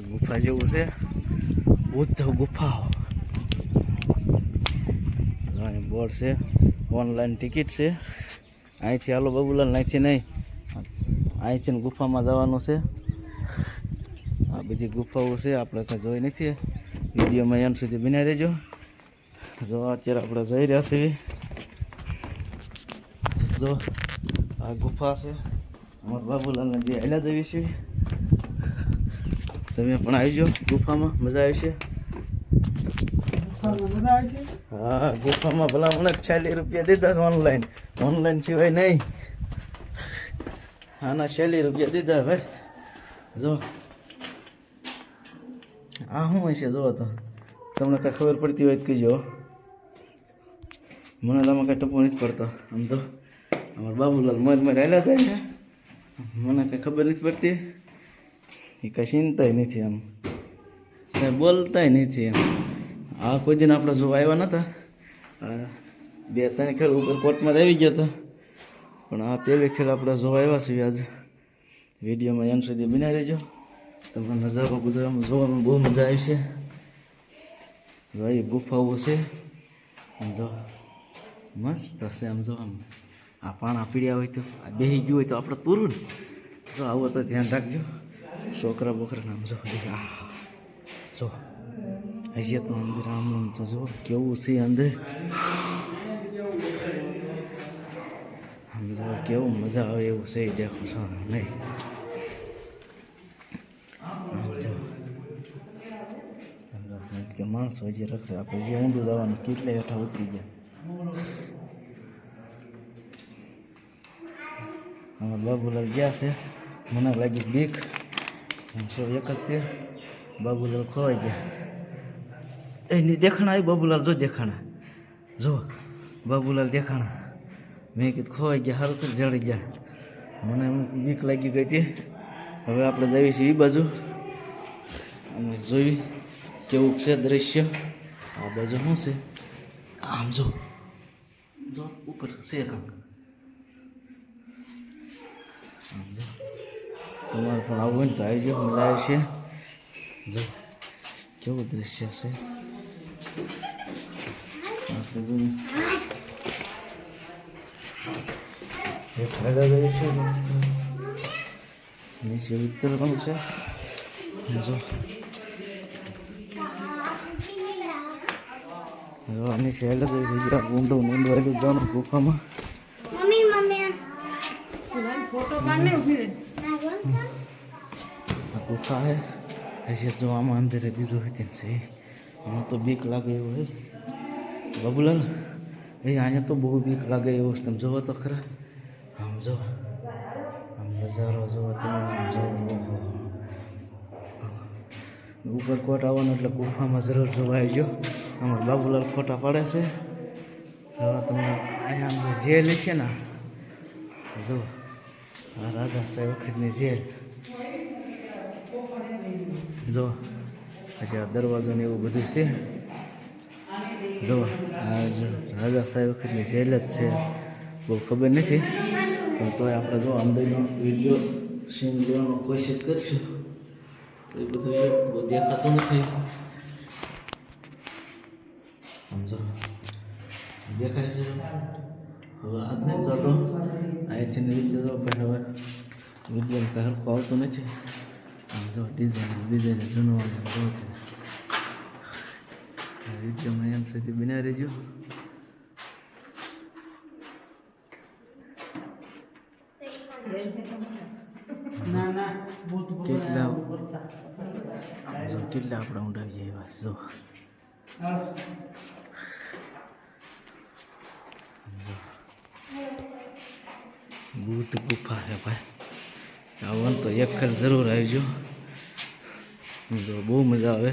ગુફા જેવું છે. બુદ્ધ ગુફાઓ. બોર્ડ છે. ઓનલાઈન ટિકિટ છે. અહીંથી હાલો બાબુલાલ, અહીંથી નહીં. અહીંથી ગુફામાં જવાનું છે. આ બધી ગુફાઓ છે, આપણે કાંઈ જોઈ નથી. વિડીયોમાં એમ સુધી બિના રહેજો. જો, અત્યારે આપણે જઈ રહ્યા છીએ. જો, આ ગુફા છે. અમારા બાબુલાલને જે હેલા જઈએ છીએ. તમે પણ આવી જાઓ. ગુફામાં મજા આવશે હા ગુફામાં ભલા મને છેલ્લી રૂપિયા દીધા છે ઓનલાઈન ઓનલાઈન સિવાય નહીં. આના છેલ્લી રૂપિયા દીધા ભાઈ. જો. આ શું હશે જોવો તો. તમને કાંઈ ખબર પડતી હોય તો કહેજો મને તમે કાંઈ ટપો નથી પડતો આમ તો. અમારા બાબુલાલ મર મર હેલા જાય ને મને કાંઈ ખબર નથી પડતી. એ કાંઈ ચિંતાય નથી આમ કાંઈ બોલતાય નથી એમ. આ કોઈ દિન આપણે જો આવ્યા નહોતા બે ત્રણ ખેલ ઉપર કોર્ટમાં આવી ગયો હતો પણ આ પહેલી ખેલ આપણે જોવા આવ્યા છીએ આજે વિડીયોમાં એમ સુધી બનાવી રહેજો. તમને નજારો બધો જોવામાં બહુ મજા આવી જો એ ગુફાઓ છે. જો મસ્ત હશે આમ જો આમ. આ પાણા પીડ્યા હોય તો, આ બેસી ગયું હોય તો આપણે પૂરું ને તો આવો તો ધ્યાન રાખજો. છોકરા બોકરા નામ જો જો હજી તો અંદર આમ તો જો, કેવું છે અંદર? આમ જો, કેવું મજા આવે એવું છે, દેખો છો, નહીં. કે માણસો હજી રખડે, આપણે જે ઊંધું જવાનું, કેટલાય હેઠા ઉતરી ગયા. અમારા બાબુલાલ ગયા છે. મને લાગી બીક. સો એક જ તે. બાબુલાલ ખોવાઈ ગયા એની દેખાણા આવી બાબુલાલ જો દેખાણા. જો, બાબુલાલ દેખાણા. મેં કીધું ખોવાઈ ગયા સારું કરી જડી ગયા. મને બીક લાગી ગઈ હતી. હવે આપણે જઈએ છીએ એ બાજુ. અમે જોઈ કેવું છે દ્રશ્ય. આ બાજુ શું છે? આમ જો. જો, ઉપર છે કાંક આમ જો. તમારે પણ આવવું હોય ને તો આવી જાઓ મજા આવશે. જો કેવું દ્રશ્ય છે. આપણે જોઈએ ફાયદા છે. નીચે ઉતરવાનું છે? જો. નીચે ઊંડો ઊંડો આવી જવાનું ગુફામાં. ગુફા હે, હજી જો આમાં અંદર બીજું હતી છે. આમાં તો બીક લાગે એવું હે. બબુલાલ, એ અહીંયા તો બહુ બીક લાગે એવું તમે જોવો તો ખરા. આમ જો, આમ નજારો જોવો તમે, આમ જોવો ઉપર કોટ આવવાનું એટલે ગુફામાં જરૂર જોવા ગયો અમારા બાબુલાલ ફોટા પાડે છે. હવે તમને અહીંયા જે છે ને, જો. આ રાજા સાહેબ વખતની જેલ જો પછી આ દરવાજો ને એવું બધું છે. જો, આ રાજા સાહેબ વખતની જેલ જ છે. બહુ ખબર નથી, પણ તોય આપણે જો આમદનો વીડિયો સીન લેવાનો કોશિશ કરશું. તો એ બધું બહુ દેખાતું નથી. સમજો દેખાય છે. હવે આજને નથી અહીંથી નીચે તો પણ હવે વીડિયો કાંઈ હરખું આવતું નથી. આમ જો ડિઝાઇન ડિઝાઇન જૂનવાનું જો વિડીયોમાં એમ સુધી બના રહેજો. બહુ કેટલા કેટલા આપણે ઊંડાવી જાય એવા જો. ભૂત ગુફા હે ભાઈ. આવવાનું તો એક ખર જરૂર આવજો. જો બહુ મજા આવે.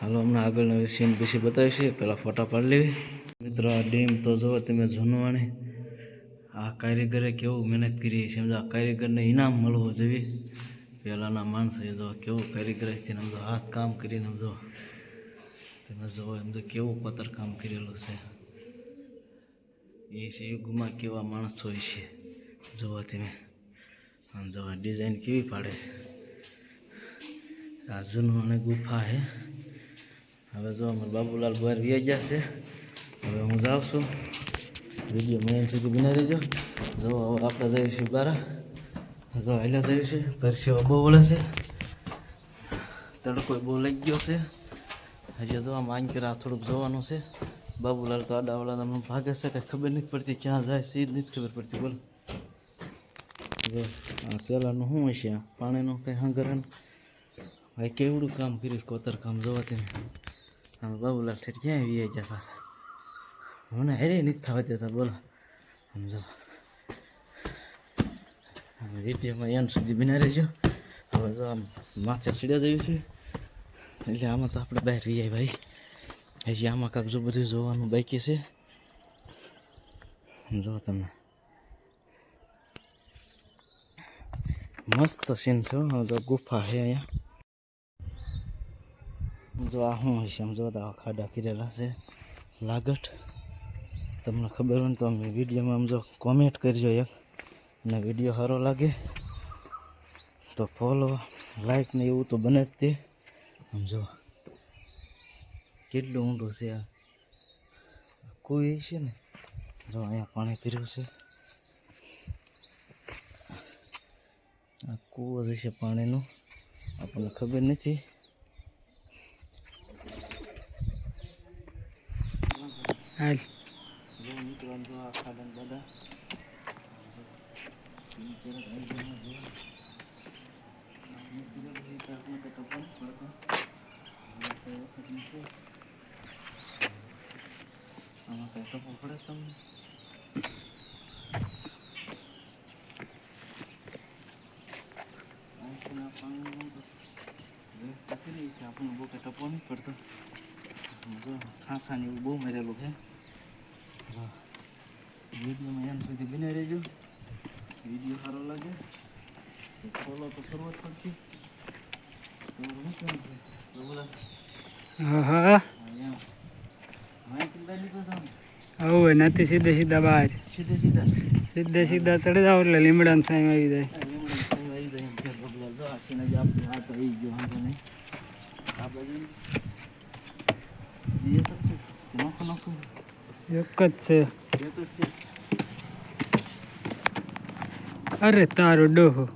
હાલો, હમણાં આગળનો સીન પછી બતાવીશું. પહેલાં ફોટા પાડી લેવી. મિત્રો, આ ડેમ તો જુઓ તમે જૂનવાણી. આ કારીગરે કેવું મહેનત કરી છે. સમજો, આ કારીગરને ઇનામ મળવું જોઈએ. પહેલાંના માણસોએ જો કેવું કારીગર હતી સમજો, હાથ કામ કરીને, સમજો. તમે જુઓ, એમ તો કેવું પતર કામ કરેલું છે. એ છે યુગમાં કેવા માણસ હોય છે. જોવા તમે. આમ જોવા ડિઝાઇન કેવી પાડે છે. આ જૂનું અને ગુફા છે હવે જો અમારા બાબુલાલ બહાર વ્યાઈ ગયા છે. હવે હું જાઉં છું. વીડિયો મેં સુધી બનાવી દેજો જો હવે આપણે જઈએ છીએ બારા. જો હાલ્યા જઈએ છીએ. પરસેવા બહુ વળે છે. તડકો બહુ લઈ ગયો છે. હજી જોવા માંગ આંકરા થોડુંક જોવાનું છે. બાબુલાલ તો આડાવાળા તમને ભાગે છે કંઈ ખબર નથી પડતી ક્યાં જાય છે, એ જ નથી ખબર પડતી, બોલો. જો, આ પહેલાંનું શું હશે આ પાણીનું કંઈ હંગરણ ભાઈ કેવડું કામ કર્યું કોતર કામ જોવા તેને આમ બાબુલાલ ઠેઠ ક્યાં આવી ગયા પાછા? મને હેરે નથી થવા દેતા, બોલો. સમજો વિડીયોમાં એન સુધી બિના રહેજો. હવે જો આમ માથે ચડ્યા જયું છે એટલે આમાં તો આપણે બહાર રહીએ ભાઈ. હજી આમાં કાગજો બધું જોવાનું બાકી છે. જો તમે. મસ્ત સીન છે. જો ગુફા છે અહીંયા. જો આ શું હશે આમ જો આ ખાડા કરેલા છે. લાગટ તમને ખબર હોય ને તો અમે વિડીયોમાં આમ જો કોમેન્ટ કરજો એક. અને વીડિયો સારો લાગે તો ફોલો લાઈક ને એવું તો બને જ તે. આમ કેટલું ઊંડું છે આ? કોઈ છે ને? જો અહીંયા પાણી પીર્યું છે. આ કૂવો છે પાણીનું, આપણને ખબર નથી. હાલ. બધા આમાં કઈ ટપો પડે તમને. આપણને બહુ કઈ ટપો નહીં પડતો. ખાસાને એવું બહુ મરેલું છે. વિડીયોમાં એમ સુધી બને રહેજો. વીડિયો સારો લાગે ફોલો તો કરવો જ હા હા અહીંયા માહિતી લઈ લીધો તમે હવે નથી સીધે સીધા બહાર. સીધે સીધા. સીધે સીધા ચડી જાવ એટલે લીમડાનો સાઈમ આવી જાય. એક જ છે છે. અરે તારો ડોહો.